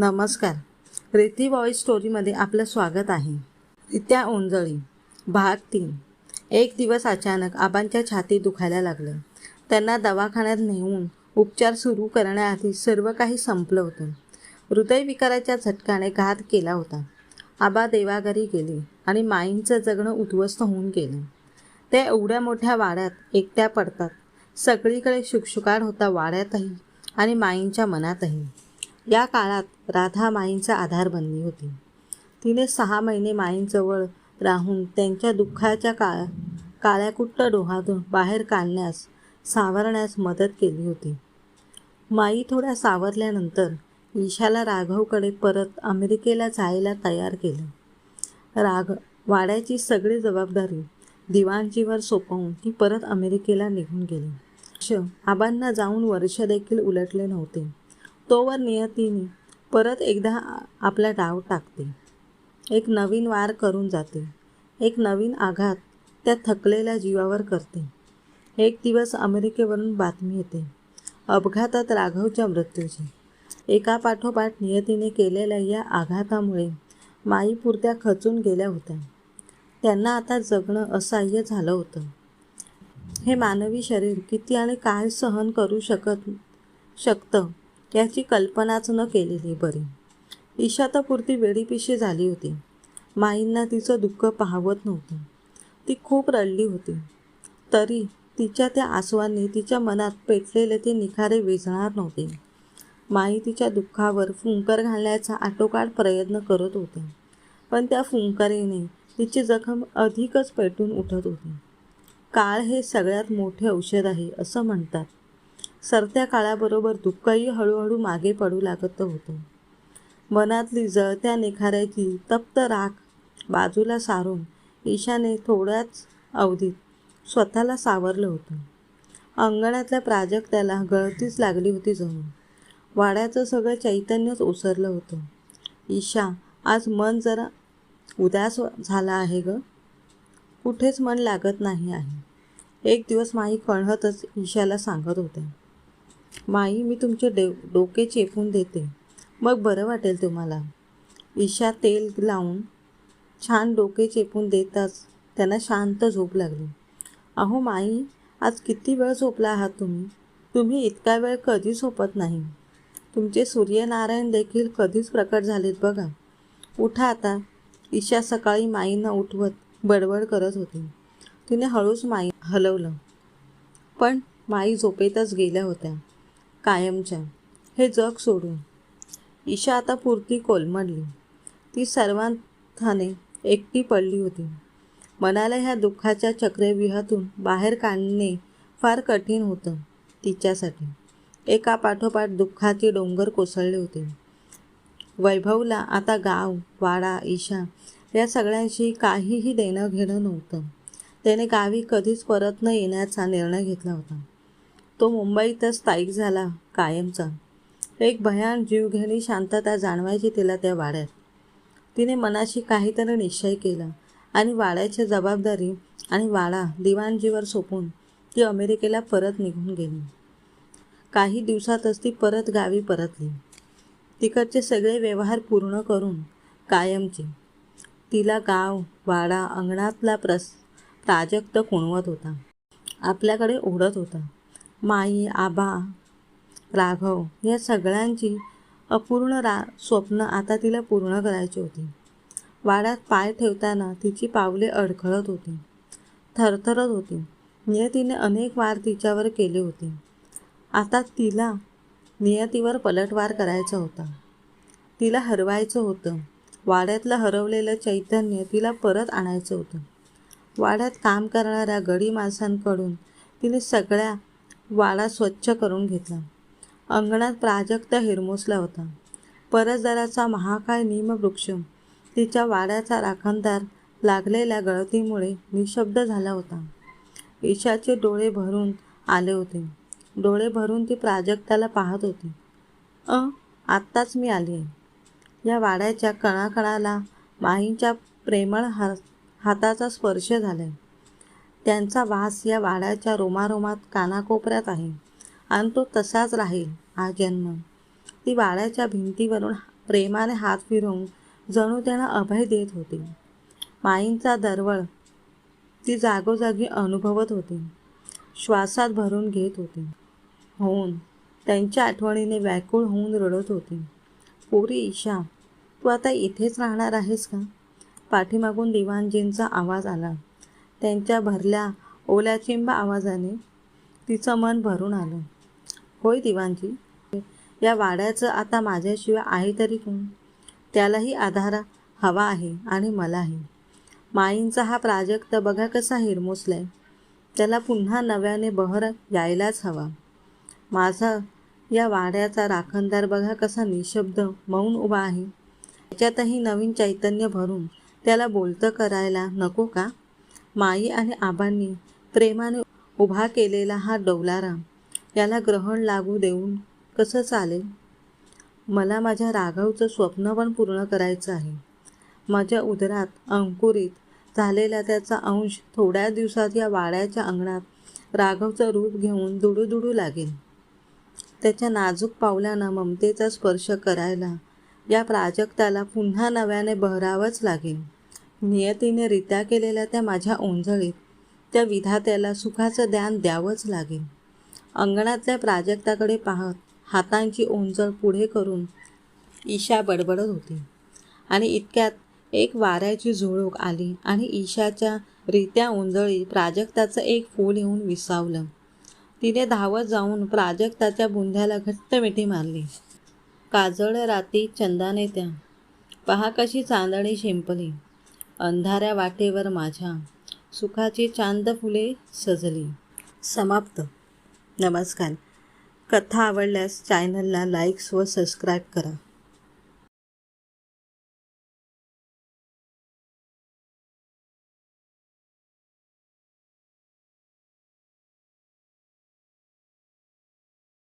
नमस्कार. रिती वॉईस स्टोरीमध्ये आपलं स्वागत आहे. रित्या ओंजळी. भाग तीन. एक दिवस अचानक आबांच्या छाती दुखायला लागलं. त्यांना दवाखान्यात नेऊन उपचार सुरू करण्याआधी सर्व काही संपलं होतं. हृदयविकाराच्या झटकाने घात केला होता. आबा देवाघरी गेले आणि माईंचं जगणं उद्ध्वस्त होऊन गेलं. त्या एवढ्या मोठ्या वाड्यात एकट्या पडतात. सगळीकडे शुकशुकाट होता वाड्यातही आणि माईंच्या मनातही. या काळात राधा माईंचा आधार बनली होती. तिने सहा महिने माईंजवळ राहून त्यांच्या दुःखाच्या काळ काळ्याकुट्ट डोहातून बाहेर काढण्यास सावरण्यास मदत केली होती. माई थोड्या सावरल्यानंतर ईशाला राघवकडे परत अमेरिकेला जायला तयार केलं. राघ वाड्याची सगळी जबाबदारी दिवाणजीवर सोपवून ती परत अमेरिकेला निघून गेली. आबांना जाऊन वर्ष देखील उलटले नव्हते. तोवर नियतीने परत एकदा आपला डाव टाकते. एक नवीन वार करून जाते. एक नवीन आघात त्या थकलेल्या जीवावर करते. एक दिवस अमेरिकेवरून बातमी येते. अपघातात राघवच्या मृत्यूची. एका पाठोपाठ नियतीने केलेल्या या आघातामुळे माईपुरत्या खचून गेल्या होत्या. त्यांना आता जगणं असह्य झालं होतं. हे मानवी शरीर किती आणि काय सहन करू शकत शकतं? याची कल्पनाच न केलेली बरी. ईशा तर पुरती वेडीपिशी झाली होती. माईंना तिचं दुःख पाहवत नव्हतं. ती खूप रडली होती. तरी तिच्या त्या आसवांनी तिच्या मनात पेटलेले ते निखारे विझणार नव्हते. माई तिच्या दुःखावर फुंकर घालण्याचा आटोकाट प्रयत्न करत होते. पण त्या फुंकरीने तिची जखम अधिकच पेटून उठत होती. काळ हे सगळ्यात मोठे औषध आहे असं म्हणतात. सरत्या काळाबरोबर दुःखही हळूहळू मागे पडू लागत होतं. मनातली जळत्या निखाऱ्याची तप्त राख बाजूला सारून ईशाने थोड्याच अवधीत स्वतःला सावरलं होतं. अंगणातल्या प्राजक्त्याला गळतीच लागली होती जणू. वाड्याचं सगळं चैतन्यच ओसरलं होतं. ईशा आज मन जरा उदास झाला आहे ग. कुठेच मन लागत नाही आहे. एक दिवस माई कळहतच ईशाला सांगत होत्या. माई मी तुमचे डे डोके चेपून देते. मग बरं वाटेल तुम्हाला. ईशा तेल लावून छान डोके चेपून देताच त्यांना शांत झोप लागली. अहो माई आज किती वेळ झोपला आहात तुम्ही? तुम्ही इतका वेळ कधी झोपत नाही? तुमचे सूर्यनारायण देखील कधीच प्रकट झालेत बघा. उठा आता. ईशा सकाळी माईंना उठवत बडबड करत होती. तिने हळूच माई हलवलं. पण माई झोपेतच गेल्या होत्या. कायमच्या. हे जग सोडून. ईशा आता पुरती कोलमडली. ती सर्वांथाने एकटी पडली होती. मनाला ह्या दुःखाच्या चक्रव्यूहातून बाहेर काढणे फार कठीण होतं तिच्यासाठी. एका पाठोपाठ दुःखाचे डोंगर कोसळले होते. वैभवला आता गाव वाडा ईशा या सगळ्यांशी काहीही देणं घेणं नव्हतं. त्याने गावी कधीच परत न येण्याचा निर्णय घेतला होता. तो मुंबईतच स्थायिक झाला कायमचा. एक भयान जीवघेणी शांतता जाणवायची तिला त्या वाड्यात. तिने मनाशी काहीतरी निश्चय केला आणि वाड्याची जबाबदारी आणि वाडा दिवाणजीवर सोपून ती अमेरिकेला परत निघून गेली. काही दिवसातच ती परत गावी परतली. तिकडचे सगळे व्यवहार पूर्ण करून कायमचे. तिला गाव वाडा अंगणातला प्रस प्राजक्त कुणवत होता. आपल्याकडे ओढत होता. माई आबा राघव या सगळ्यांची अपूर्ण रा स्वप्न आता तिला पूर्ण करायची होती. वाड्यात पाय ठेवताना तिची पावले अडखळत होती. थरथरत होती. नियतीने अनेक वार तिच्यावर केले होते. आता तिला नियतीवर पलटवार करायचा होता. तिला हरवायचं होतं. वाड्यातलं हरवलेलं चैतन्य तिला परत आणायचं होतं. वाड्यात काम करणाऱ्या गडी माणसांकडून तिने सगळ्या वाडा स्वच्छ करून घेतला. अंगणात प्राजक्त हिरमोसला होता. परसदाराचा महाकाय निमवृक्ष तिच्या वाड्याचा राखणदार लागलेल्या गळतीमुळे निशब्द झाला होता. ईशाचे डोळे भरून आले होते. डोळे भरून ती प्राजक्ताला पाहत होती. अ आत्ताच मी आली आहे. या वाड्याच्या कणाकणाला माहींच्या प्रेमळ हा हाताचा स्पर्श झालाय. त्यांचा वास या वाड्याच्या रोमारोमात कानाकोपऱ्यात आहे. आणि तो तसाच राहील हा जन्म. ती वाड्याच्या भिंतीवरून प्रेमाने हात फिरवून जणू त्यांना अभय देत होती. माईंचा दरवळ ती जागोजागी अनुभवत होती. श्वासात भरून घेत होती. होऊन त्यांच्या आठवणीने व्याकुळ होऊन रडत होती. पोरी ईशा तू आता इथेच राहणार आहेस का? पाठीमागून दिवाणजींचा आवाज आला. त्यांच्या भरल्या ओल्याचिंबा आवाजाने तिचं मन भरून आलं. होय दिवांची या वाड्याचं आता माझ्याशिवाय आहे तरी कोण? त्यालाही आधार हवा आहे आणि मलाही माईंचा हा प्राजक्त बघा कसा हिरमोसलाय. त्याला पुन्हा नव्याने बहर यायलाच हवा. माझा या वाड्याचा राखणदार बघा कसा निशब्द मौन उभा आहे. त्याच्यातही नवीन चैतन्य भरून त्याला बोलतं करायला नको का? माई आणि आबांनी प्रेमाने उभा केलेला हा डौलारा याला ग्रहण लागू देऊन कसं चालेल? मला माझ्या राघवचं स्वप्न पण पूर्ण करायचं आहे. माझ्या उदरात अंकुरित झालेला त्याचा अंश थोड्या दिवसात या वाड्याच्या अंगणात राघवचं रूप घेऊन दुडू लागेल. त्याच्या नाजूक पावलांना ममतेचा स्पर्श करायला या प्राजक्ताला पुन्हा नव्याने बहरावंच लागेल. नियतीने रित्या केलेल्या त्या माझ्या ओंजळीत त्या विधात्याला सुखाचं ध्यान द्यावंच लागेल. अंगणातल्या प्राजक्ताकडे पाहत हातांची ओंजळ पुढे करून ईशा बडबडत होती. आणि इतक्यात एक वाऱ्याची झुळूक आली आणि ईशाच्या रित्या ओंजळी प्राजक्ताचं एक फूल येऊन विसावलं. तिने धावत जाऊन प्राजक्ताच्या बुंध्याला घट्ट मिठी मारली. काजळ राती चंदाने त्या पहा कशी चांदणी शिंपली. अंधाऱ्या वाटेवर माझ्या सुखाची चांद फुले सजली. समाप्त. नमस्कार. कथा आवडल्यास चॅनलला लाईक्स व सबस्क्राईब करा.